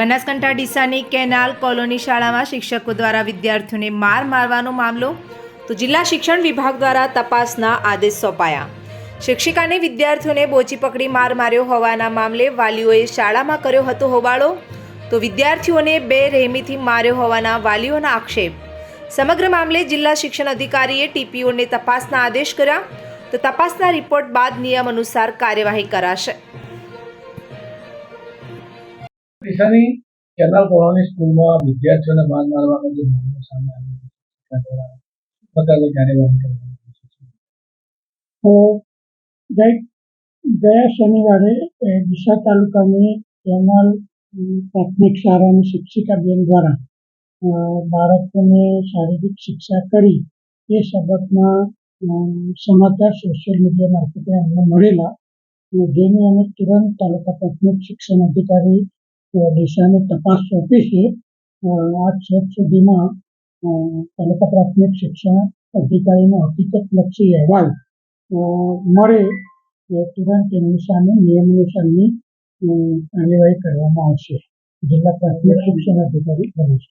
Banaskantha ડીસાની canal colony શાળામાં શિક્ષકો દ્વારા વિદ્યાર્થીઓને માર મારવાનો મામલો તો જિલ્લા શિક્ષણ વિભાગ દ્વારા તપાસના આદેશ સોંપાયા. શિક્ષિકાને વિદ્યાર્થીઓને બોચી પકડી માર માર્યો હોવાના મામલે વાલીઓએ શાળામાં કર્યો હતો હોબાળો તો વિદ્યાર્થીઓને બે રહેમીથી માર્યો હોવાના વાલીઓના આક્ષેપ. સમગ્ર મામલે જિલ્લા શિક્ષણ અધિકારીએ ટીપીઓને તપાસના આદેશ કર્યા તો તપાસના રિપોર્ટ બાદ નિયમ અનુસાર કાર્યવાહી કરાશે. ડીસાની કેનાલ કોલોની સ્કૂલમાં વિદ્યાર્થીઓને માર મારવાનો જે મામલો સામે આવ્યો કાર્યવાહી તો ગયા શનિવારે ડીસા તાલુકાની કેનાલ પ્રાથમિક શાળાની શિક્ષિકાબેન દ્વારા બાળકોને શારીરિક શિક્ષા કરી, એ બાબતમાં સમાચાર સોશિયલ મીડિયા મારફતે અમને મળેલા જેની અમે તુરંત તાલુકા પ્રાથમિક શિક્ષણ અધિકારી ડીસાને તપાસ સોંપી છે આ છેક સુધીમાં તાલુકા પ્રાથમિક શિક્ષણ અધિકારીનો હકીકતલક્ષી અહેવાલ મળે તુરંત એમની સામે નિયમ અનુસારની કાર્યવાહી કરવામાં આવશે. જિલ્લા પ્રાથમિક શિક્ષણ અધિકારી બને છે